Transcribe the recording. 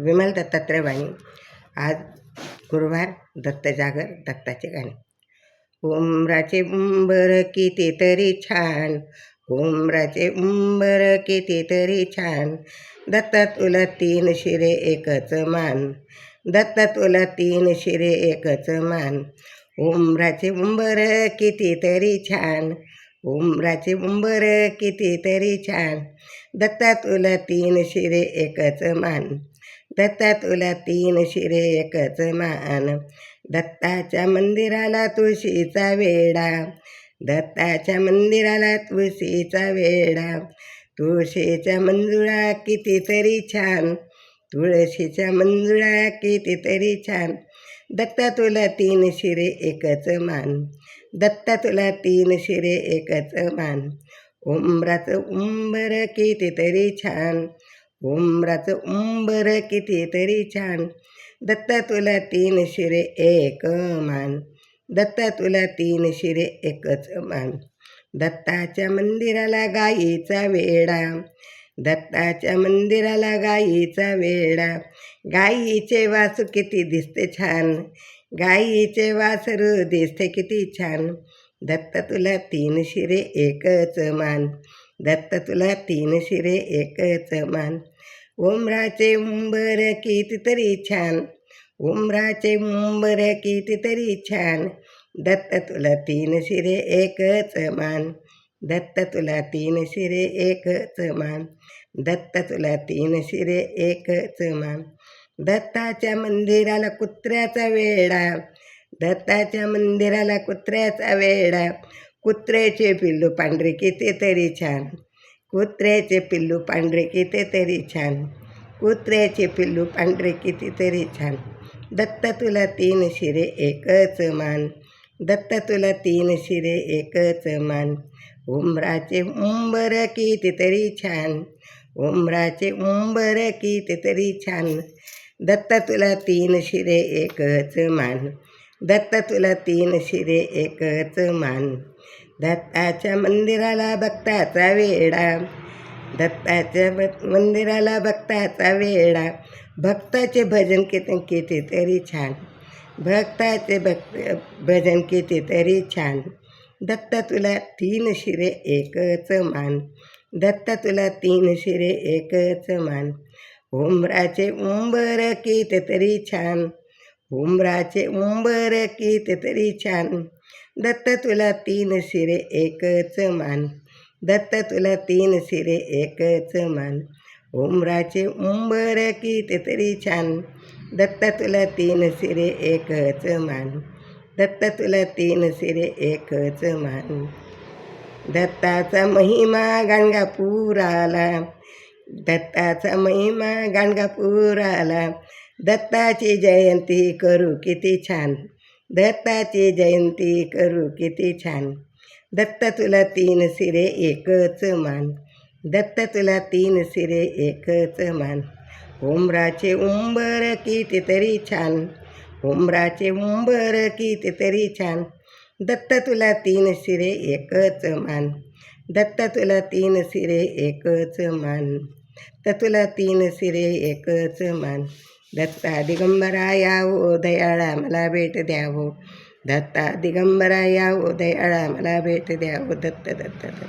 विमल दत्तात्रय वाणी आज गुरुवार दत्त जागर दत्ताचे गाणे. उमराचे उंबर कितीतरी छान. उमराचे उंबर कितीतरी छान. दत्ता तुला तीन शिरे एकच मान. दत्ता तुला तीन शिरे एकच मान. उमराचे उंबर कितीतरी छान. उमराचे उंबर कितीतरी छान. दत्ता तुला तीन शिरे एकच मान. दत्ता तुला तीन शिरे एकच मान. दत्ताच्या मंदिराला तुळशीचा वेडा दत्ताच्या मंदिराला तुळशीचा वेडा तुळशीच्या मंजुळा कितीतरी छान. तुळशीच्या मंजुळा कितीतरी छान. दत्ता तुला तीन शिरे एकच मान. दत्ता तुला तीन शिरे एकच मान. उंबराचं उंबर कितीतरी छान. उंबराचं उंबर कितीतरी छान. दत्ता तुला तीन शिरे एक मान. दत्ता तुला तीन शिरे एकच मान. दत्ताच्या मंदिराला गायीचा वेडा. दत्ताच्या मंदिराला गायीचा वेडा. गायीचे वासू किती दिसते छान. गायीचे वासरू दिसते किती छान. दत्त तुला तीन शिरे एकच मान. दत्त तुला तीन शिरे एकच मान. उमराचे उंबर कितीतरी छान. उमराचे उंबर कितीतरी छान. दत्त तुला तीन शिरे एकच मान. दत्त तुला तीन शिरे एकच मान दत्त तुला तीन शिरे एकच मान दत्ताच्या मंदिराला कुत्र्याचा वेडा दत्ताच्या मंदिराला कुत्र्याचा वेडा. कुत्र्याचे पिल्लू पांढरे कितीतरी छान कुत्र्याचे पिल्लू पांढरे कितीतरी छान कुत्र्याचे पिल्लू पांढरे कितीतरी छान. दत्त तुला तीन शिरे एकच मान दत्त तुला तीन शिरे एकच मान उमराचे उंबर कितीतरी छान. उमराचे उंबर कितीतरी छान. दत्त तुला तीन शिरे एकच मान. दत्त तुला तीन शिरे एकच मान. दत्ताच्या मंदिराला भक्ताचा वेडा. दत्ताच्या मंदिराला भक्ताचा वेडा. भक्ताचे भजन किती कितीतरी छान. भक्ताचे भक्त भजन कितीतरी छान. दत्त तुला तीन शिरे एकच मान. दत्त तुला तीन शिरे एकच मान. उमराचे उंबर कितीतरी छान. उमराचे उंबर कितीतरी छान. दत्त तुला तीन शिरे एकच मान. दत्त तुला तीन शिरे एकच मान. उमराचे उंबर कितीतरी छान. दत्त तुला तीन शिरे एकच मान. दत्त तुला तीन शिरे एकच मान. दत्ताचा महिमा गाणगापूर आला दत्ताचा महिमा गाणगापूर आला दत्ताची जयंती करू किती छान. दत्ताची जयंती करू किती छान. दत्त तुला तीन सिरे एकच मान. दत्त तुला तीन सिरे एकच मान. उमराचे उंबर कितीतरी छान. उंबराचे उंबर कितीतरी छान. दत्त तुला तीन शिरे एकच मान. दत्त तुला तीन शिरे एकच मान. तर तुला तीन शिरे एकच मान. दत्ता दिगंबरा यावो दयाळा मला भेट द्यावो. दत्ता दिगंबरा यावो दयाळा मला भेट द्यावो. दत्त दत्त दत्त.